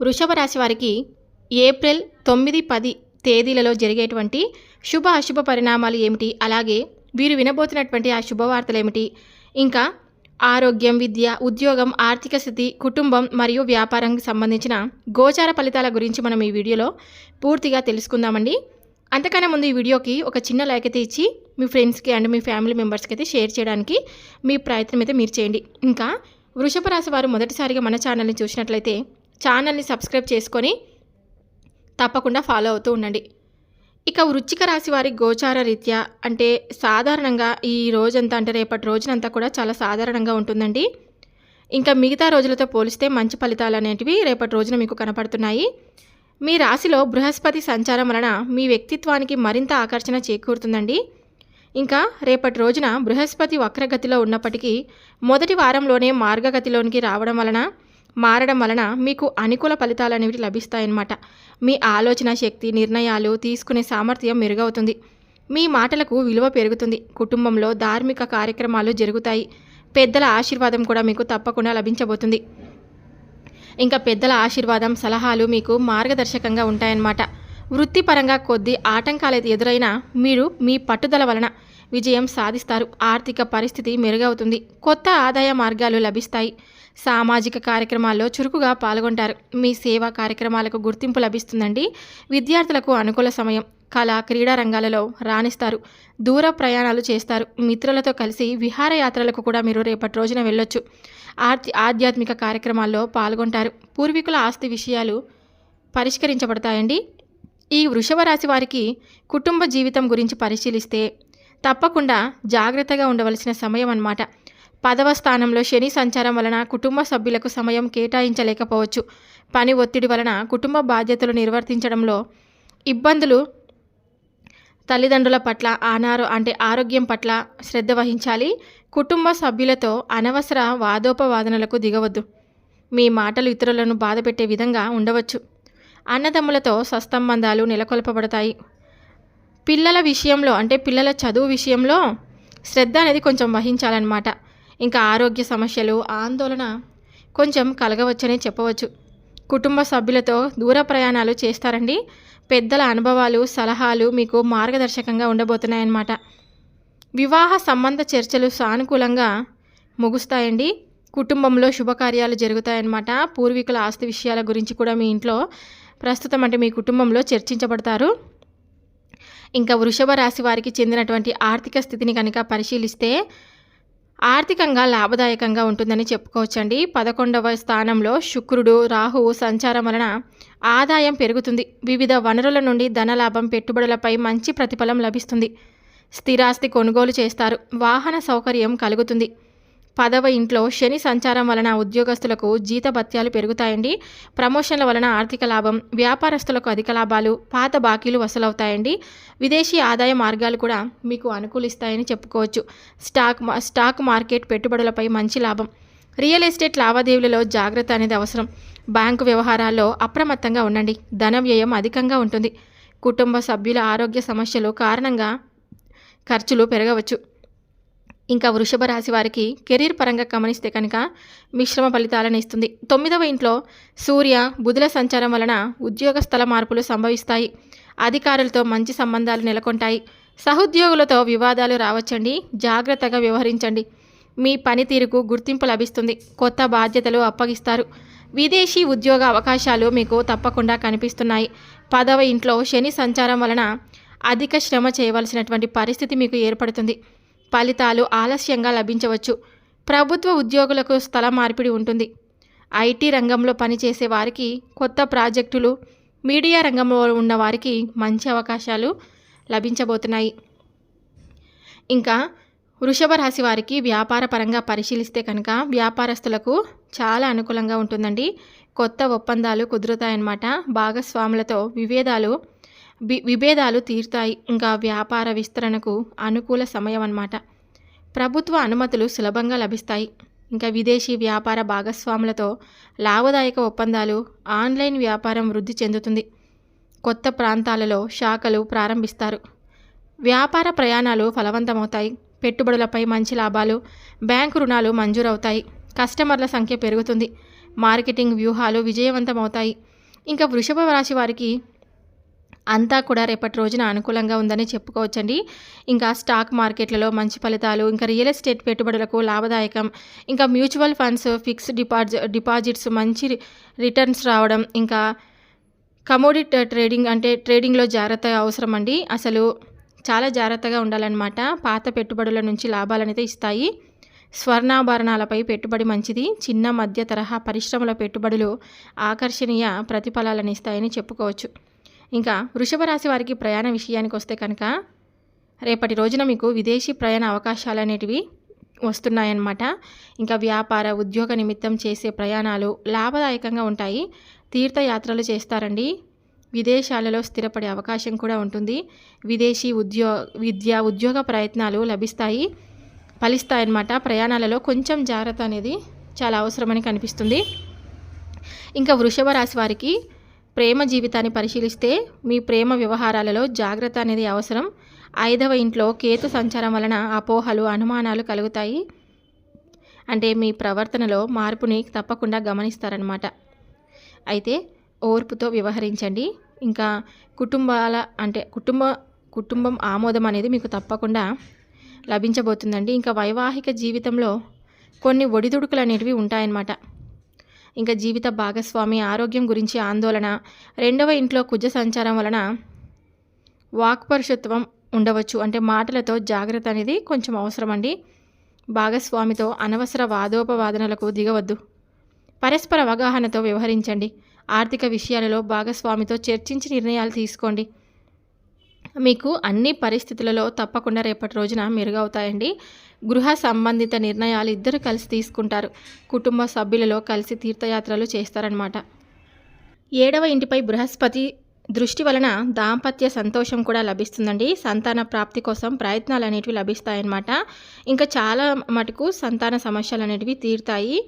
వృషభ రాశి వారికి ఏప్రిల్ తొమ్మిది పది తేదీలలో జరిగేటువంటి శుభ అశుభ పరిణామాలు ఏమిటి? అలాగే వీరు వినబోతున్నటువంటి ఆ శుభవార్తలు ఏమిటి? ఇంకా ఆరోగ్యం విద్య ఉద్యోగం ఆర్థిక స్థితి కుటుంబం మరియు వ్యాపారానికి సంబంధించిన గోచార ఫలితాల గురించి మనం ఈ వీడియోలో పూర్తిగా తెలుసుకుందామండి. అంతకన్నా ముందు ఈ వీడియోకి ఒక చిన్న లైక్ అయితే ఇచ్చి మీ ఫ్రెండ్స్కి అండ్ మీ ఫ్యామిలీ మెంబర్స్కి అయితే షేర్ చేయడానికి మీ ప్రయత్నం అయితే మీరు చేయండి. ఇంకా వృషభ రాశి వారు మొదటిసారిగా మన ఛానల్ని చూసినట్లయితే ఛానల్ని సబ్స్క్రైబ్ చేసుకొని తప్పకుండా ఫాలో అవుతూ ఉండండి. ఇక వృచ్చిక రాశి వారి గోచార రీత్యా అంటే సాధారణంగా ఈ రోజంతా అంటే రేపటి రోజునంతా కూడా చాలా సాధారణంగా ఉంటుందండి. ఇంకా మిగతా రోజులతో పోలిస్తే మంచి ఫలితాలు అనేటివి రేపటి రోజున మీకు కనపడుతున్నాయి. మీ రాశిలో బృహస్పతి సంచారం వలన మీ వ్యక్తిత్వానికి మరింత ఆకర్షణ చేకూరుతుందండి. ఇంకా రేపటి రోజున బృహస్పతి వక్రగతిలో ఉన్నప్పటికీ మొదటి వారంలోనే మార్గగతిలోనికి రావడం వలన మారడం వలన మీకు అనుకూల ఫలితాలు అనేవి లభిస్తాయన్నమాట. మీ ఆలోచన శక్తి నిర్ణయాలు తీసుకునే సామర్థ్యం మెరుగవుతుంది. మీ మాటలకు విలువ పెరుగుతుంది. కుటుంబంలో ధార్మిక కార్యక్రమాలు జరుగుతాయి. పెద్దల ఆశీర్వాదం కూడా మీకు తప్పకుండా లభించబోతుంది. ఇంకా పెద్దల ఆశీర్వాదం సలహాలు మీకు మార్గదర్శకంగా ఉంటాయన్నమాట. వృత్తిపరంగా కొద్ది ఆటంకాలు ఎదురైనా మీరు మీ పట్టుదల వలన విజయం సాధిస్తారు. ఆర్థిక పరిస్థితి మెరుగవుతుంది. కొత్త ఆదాయ మార్గాలు లభిస్తాయి. సామాజిక కార్యక్రమాల్లో చురుకుగా పాల్గొంటారు. మీ సేవా కార్యక్రమాలకు గుర్తింపు లభిస్తుందండి. విద్యార్థులకు అనుకూల సమయం కళ క్రీడా రంగాలలో రాణిస్తారు. దూర ప్రయాణాలు చేస్తారు. మిత్రులతో కలిసి విహారయాత్రలకు కూడా మీరు రేపటి రోజున వెళ్ళొచ్చు. ఆర్తి ఆధ్యాత్మిక కార్యక్రమాల్లో పాల్గొంటారు. పూర్వీకుల ఆస్తి విషయాలు పరిష్కరించబడతాయండి. ఈ వృషభ రాశి వారికి కుటుంబ జీవితం గురించి పరిశీలిస్తే తప్పకుండా జాగ్రత్తగా ఉండవలసిన సమయం అన్నమాట పదవ స్థానంలో శని సంచారం వలన కుటుంబ సభ్యులకు సమయం కేటాయించలేకపోవచ్చు. పని ఒత్తిడి వలన కుటుంబ బాధ్యతలు నిర్వర్తించడంలో ఇబ్బందులు తల్లిదండ్రుల పట్ల అనారో అంటే ఆరోగ్యం పట్ల శ్రద్ధ వహించాలి. కుటుంబ సభ్యులతో అనవసర వాదోపవాదనలకు దిగవద్దు. మీ మాటలు ఇతరులను బాధపెట్టే విధంగా ఉండవచ్చు. అన్నదమ్ములతో సస్తంబంధాలు నెలకొల్పబడతాయి. పిల్లల విషయంలో అంటే పిల్లల చదువు విషయంలో శ్రద్ధ అనేది కొంచెం వహించాలన్నమాట. ఇంకా ఆరోగ్య సమస్యలు ఆందోళన కొంచెం కలగవచ్చనే చెప్పవచ్చు. కుటుంబ సభ్యులతో దూర ప్రయాణాలు చేస్తారండి. పెద్దల అనుభవాలు సలహాలు మీకు మార్గదర్శకంగా ఉండబోతున్నాయన్నమాట. వివాహ సంబంధ చర్చలు సానుకూలంగా ముగుస్తాయండి. కుటుంబంలో శుభకార్యాలు జరుగుతాయన్నమాట. పూర్వీకుల ఆస్తి విషయాల గురించి కూడా మీ ఇంట్లో ప్రస్తుతం అంటే మీ కుటుంబంలో చర్చించబడతారు. ఇంకా వృషభ రాశి వారికి చెందినటువంటి ఆర్థిక స్థితిని కనుక పరిశీలిస్తే ఆర్థికంగా లాభదాయకంగా ఉంటుందని చెప్పుకోవచ్చండి. పదకొండవ స్థానంలో శుక్రుడు రాహువు సంచారం వలన ఆదాయం పెరుగుతుంది. వివిధ వనరుల నుండి ధనలాభం పెట్టుబడులపై మంచి ప్రతిఫలం లభిస్తుంది. స్థిరాస్తి కొనుగోలు చేస్తారు. వాహన సౌకర్యం కలుగుతుంది. పదవ ఇంట్లో శని సంచారం వలన ఉద్యోగస్తులకు జీతభత్యాలు పెరుగుతాయండి. ప్రమోషన్ల వలన ఆర్థిక లాభం వ్యాపారస్తులకు అధిక లాభాలు పాత బాకీలు వసూలవుతాయండి. విదేశీ ఆదాయ మార్గాలు కూడా మీకు అనుకూలిస్తాయని చెప్పుకోవచ్చు. స్టాక్ మా- స్టాక్ మార్కెట్ పెట్టుబడులపై మంచి లాభం. రియల్ ఎస్టేట్ లావాదేవీలలో జాగ్రత్త అనేది అవసరం. బ్యాంకు వ్యవహారాల్లో అప్రమత్తంగా ఉండండి. ధన వ్యయం అధికంగా ఉంటుంది. కుటుంబ సభ్యుల ఆరోగ్య సమస్యలు కారణంగా ఖర్చులు పెరగవచ్చు. ఇంకా వృషభ రాశి వారికి కెరీర్ పరంగా గమనిస్తే కనుక మిశ్రమ ఫలితాలను ఇస్తుంది. తొమ్మిదవ ఇంట్లో సూర్య బుధుల సంచారం వలన ఉద్యోగ స్థల మార్పులు సంభవిస్తాయి. అధికారులతో మంచి సంబంధాలు నెలకొంటాయి. సహోద్యోగులతో వివాదాలు రావచ్చండి. జాగ్రత్తగా వ్యవహరించండి. మీ పనితీరుకు గుర్తింపు లభిస్తుంది. కొత్త బాధ్యతలు అప్పగిస్తారు. విదేశీ ఉద్యోగ అవకాశాలు మీకు తప్పకుండా కనిపిస్తున్నాయి. పదవ ఇంట్లో శని సంచారం వలన అధిక శ్రమ చేయవలసినటువంటి పరిస్థితి మీకు ఏర్పడుతుంది. ఫలితాలు ఆలస్యంగా లభించవచ్చు. ప్రభుత్వ ఉద్యోగులకు స్థల మార్పిడి ఉంటుంది. ఐటీ రంగంలో పనిచేసే వారికి కొత్త ప్రాజెక్టులు మీడియా రంగంలో ఉన్న వారికి మంచి అవకాశాలు లభించబోతున్నాయి. ఇంకా వృషభ రాశి వారికి వ్యాపార పరంగా పరిశీలిస్తే కనుక వ్యాపారస్తులకు చాలా అనుకూలంగా ఉంటుందండి. కొత్త ఒప్పందాలు కుదురుతాయన్నమాట. భాగస్వాములతో విభేదాలు విభేదాలు తీరుతాయి. ఇంకా వ్యాపార విస్తరణకు అనుకూల సమయం అన్నమాట ప్రభుత్వ అనుమతులు సులభంగా లభిస్తాయి. ఇంకా విదేశీ వ్యాపార భాగస్వాములతో లాభదాయక ఒప్పందాలు ఆన్లైన్ వ్యాపారం వృద్ధి చెందుతుంది. కొత్త ప్రాంతాలలో శాఖలు ప్రారంభిస్తారు. వ్యాపార ప్రయాణాలు ఫలవంతమవుతాయి. పెట్టుబడులపై మంచి లాభాలు బ్యాంకు రుణాలు మంజూరవుతాయి. కస్టమర్ల సంఖ్య పెరుగుతుంది. మార్కెటింగ్ వ్యూహాలు విజయవంతం అవుతాయి ఇంకా వృషభ రాశి వారికి అంతా కూడా రేపటి రోజున అనుకూలంగా ఉందని చెప్పుకోవచ్చండి. ఇంకా స్టాక్ మార్కెట్లలో మంచి ఫలితాలు ఇంకా రియల్ ఎస్టేట్ పెట్టుబడులకు లాభదాయకం ఇంకా mutual funds fixed deposit deposits మంచి రిటర్న్స్ రావడం ఇంకా కమోడిటీ ట్రేడింగ్ అంటే ట్రేడింగ్లో జాగ్రత్త అవసరం అండి అసలు చాలా జాగ్రత్తగా ఉండాలన్నమాట. పాత పెట్టుబడుల నుంచి లాభాలనైతే ఇస్తాయి. స్వర్ణాభరణాలపై పెట్టుబడి మంచిది. చిన్న మధ్య తరహా పరిశ్రమల పెట్టుబడులు ఆకర్షణీయ ప్రతిఫలాలను ఇస్తాయని చెప్పుకోవచ్చు. ఇంకా వృషభ రాశి వారికి ప్రయాణ విషయానికి వస్తే కనుక రేపటి రోజున మీకు విదేశీ ప్రయాణ అవకాశాలు అనేటివి వస్తున్నాయన్నమాట. ఇంకా వ్యాపార ఉద్యోగ నిమిత్తం చేసే ప్రయాణాలు లాభదాయకంగా ఉంటాయి. తీర్థయాత్రలు చేస్తారండి. విదేశాలలో స్థిరపడే అవకాశం కూడా ఉంటుంది. విదేశీ ఉద్యో విద్య ఉద్యోగ ప్రయత్నాలు లభిస్తాయి. ఫలిస్తాయన్నమాట. ప్రయాణాలలో కొంచెం జాగ్రత్త అనేది చాలా అవసరమని కనిపిస్తుంది. ఇంకా వృషభ రాశి వారికి ప్రేమ జీవితాన్ని పరిశీలిస్తే మీ ప్రేమ వ్యవహారాలలో జాగ్రత్త అనేది అవసరం. ఐదవ ఇంట్లో కేతు సంచారం వలన అపోహలు అనుమానాలు కలుగుతాయి. అంటే మీ ప్రవర్తనలో మార్పుని తప్పకుండా గమనిస్తారనమాట అయితే ఓర్పుతో వ్యవహరించండి. ఇంకా కుటుంబాల అంటే కుటుంబ కుటుంబం ఆమోదం అనేది మీకు తప్పకుండా లభించబోతుందండి. ఇంకా వైవాహిక జీవితంలో కొన్ని ఒడిదుడుకులు అనేటివి ఉంటాయన్నమాట. ఇంకా జీవిత భాగస్వామి ఆరోగ్యం గురించి ఆందోళన. రెండవ ఇంట్లో కుజ సంచారం వలన వాక్పరుషత్వం ఉండవచ్చు. అంటే మాటలతో జాగ్రత్త అనేది కొంచెం అవసరం అండి భాగస్వామితో అనవసర వాదోపవాదనలకు దిగవద్దు. పరస్పర అవగాహనతో వ్యవహరించండి. ఆర్థిక విషయాలలో భాగస్వామితో చర్చించి నిర్ణయాలు తీసుకోండి. మీకు అన్ని పరిస్థితులలో తప్పకుండా రేపటి రోజున మెరుగవుతాయండి. గృహ సంబంధిత నిర్ణయాలు ఇద్దరు కలిసి తీసుకుంటారు. కుటుంబ సభ్యులలో కలిసి తీర్థయాత్రలు చేస్తారనమాట ఏడవ ఇంటిపై బృహస్పతి దృష్టి వలన దాంపత్య సంతోషం కూడా లభిస్తుందండి. సంతాన ప్రాప్తి కోసం ప్రయత్నాలు అనేటివి లభిస్తాయన్నమాట. ఇంకా చాలా మటుకు సంతాన సమస్యలు అనేటివి తీరుతాయి.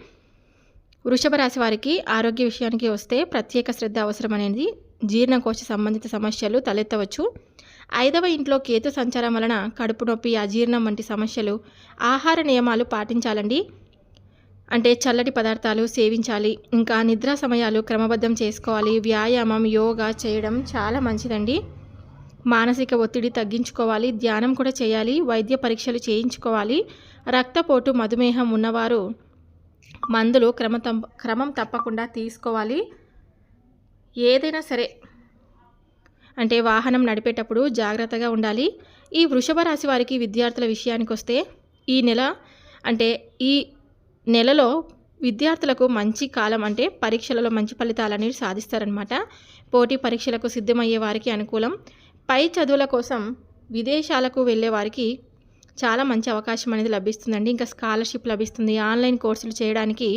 వృషభ రాశి వారికి ఆరోగ్య విషయానికి వస్తే ప్రత్యేక శ్రద్ధ అవసరం అనేది జీర్ణకోశ సంబంధిత సమస్యలు తలెత్తవచ్చు. ఐదవ ఇంట్లో కేతు సంచారం వలన కడుపు నొప్పి అజీర్ణం వంటి సమస్యలు ఆహార నియమాలు పాటించాలండి. అంటే చల్లటి పదార్థాలు సేవించాలి. ఇంకా నిద్ర సమయాలు క్రమబద్ధం చేసుకోవాలి. వ్యాయామం యోగా చేయడం చాలా మంచిదండి. మానసిక ఒత్తిడి తగ్గించుకోవాలి. ధ్యానం కూడా చేయాలి. వైద్య పరీక్షలు చేయించుకోవాలి. రక్తపోటు మధుమేహం ఉన్నవారు మందులు క్రమ క్రమం తప్పకుండా తీసుకోవాలి. ఏదైనా సరే అంటే వాహనం నడిపేటప్పుడు జాగ్రత్తగా ఉండాలి. ఈ వృషభ రాశి వారికి విద్యార్థుల విషయానికి వస్తే ఈ నెల అంటే ఈ నెలలో విద్యార్థులకు మంచి కాలం అంటే పరీక్షలలో మంచి ఫలితాలు అనేవి సాధిస్తారనమాట పోటీ పరీక్షలకు సిద్ధమయ్యే వారికి అనుకూలం. పై చదువుల కోసం విదేశాలకు వెళ్ళే వారికి చాలా మంచి అవకాశం అనేది లభిస్తుందండి. ఇంకా స్కాలర్షిప్ లభిస్తుంది. ఆన్లైన్ కోర్సులు చేయడానికి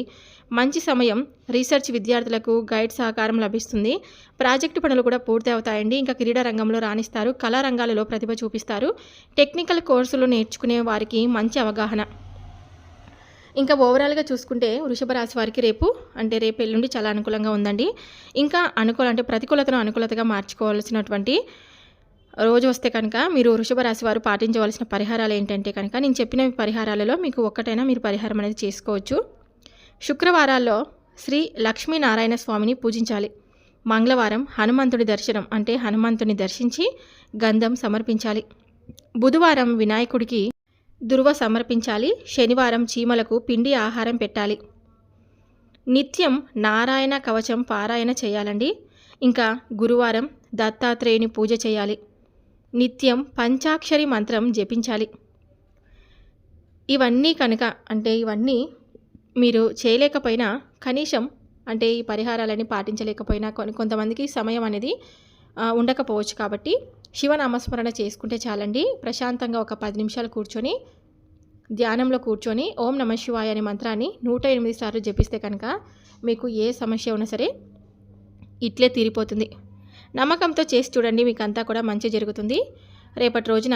మంచి సమయం రీసెర్చ్ విద్యార్థులకు గైడ్ సహకారం లభిస్తుంది. ప్రాజెక్టు పనులు కూడా పూర్తి అవుతాయండి. ఇంకా క్రీడా రంగంలో రాణిస్తారు. కళారంగాలలో ప్రతిభ చూపిస్తారు. టెక్నికల్ కోర్సులు నేర్చుకునే వారికి మంచి అవగాహన. ఇంకా ఓవరాల్గా చూసుకుంటే వృషభ రాశి వారికి రేపు అంటే రేపు ఎల్లుండి చాలా అనుకూలంగా ఉందండి. ఇంకా అనుకూల అంటే ప్రతికూలతను అనుకూలతగా మార్చుకోవాల్సినటువంటి రోజు వస్తే కనుక మీరు వృషభ రాశి వారు పాటించవలసిన పరిహారాలు ఏంటంటే కనుక నేను చెప్పిన పరిహారాలలో మీకు ఒక్కటైనా మీరు పరిహారం అనేది చేసుకోవచ్చు. శుక్రవారాల్లో శ్రీ లక్ష్మీనారాయణ స్వామిని పూజించాలి. మంగళవారం హనుమంతుడి దర్శనం అంటే హనుమంతుని దర్శించి గంధం సమర్పించాలి. బుధవారం వినాయకుడికి దుర్వ సమర్పించాలి. శనివారం చీమలకు పిండి ఆహారం పెట్టాలి. నిత్యం నారాయణ కవచం పారాయణ చేయాలండి. ఇంకా గురువారం దత్తాత్రేయుని పూజ చేయాలి. నిత్యం పంచాక్షరి మంత్రం జపించాలి. ఇవన్నీ కనుక అంటే ఇవన్నీ మీరు చేయలేకపోయినా కనీసం అంటే ఈ పరిహారాలని పాటించలేకపోయినా కొన్ని కొంతమందికి సమయం అనేది ఉండకపోవచ్చు కాబట్టి శివనామస్మరణ చేసుకుంటే చాలండి. ప్రశాంతంగా ఒక పది నిమిషాలు కూర్చొని ధ్యానంలో కూర్చొని ఓం నమ శివాయ అనే మంత్రాన్ని నూట ఎనిమిది సార్లు జపిస్తే కనుక మీకు ఏ సమస్య ఉన్నా సరే ఇట్లే తీరిపోతుంది. నమ్మకంతో చేసి చూడండి మీకు అంతా కూడా మంచి జరుగుతుంది. రేపటి రోజున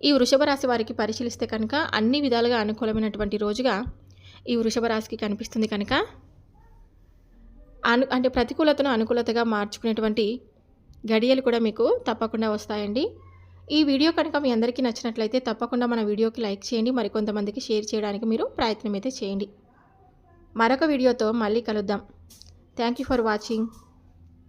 ఈ వృషభ రాశి వారికి పరిశీలిస్తే కనుక అన్ని విధాలుగా అనుకూలమైనటువంటి రోజుగా ఈ వృషభ రాశికి కనిపిస్తుంది కనుక అను అంటే ప్రతికూలతను అనుకూలతగా మార్చుకునేటువంటి గడియలు కూడా మీకు తప్పకుండా వస్తాయండి. ఈ వీడియో కనుక మీ అందరికీ నచ్చినట్లయితే తప్పకుండా మన వీడియోకి లైక్ చేయండి మరికొంతమందికి షేర్ చేయడానికి మీరు ప్రయత్నం అయితే చేయండి. మరొక వీడియోతో మళ్ళీ కలుద్దాం. Thank you for watching.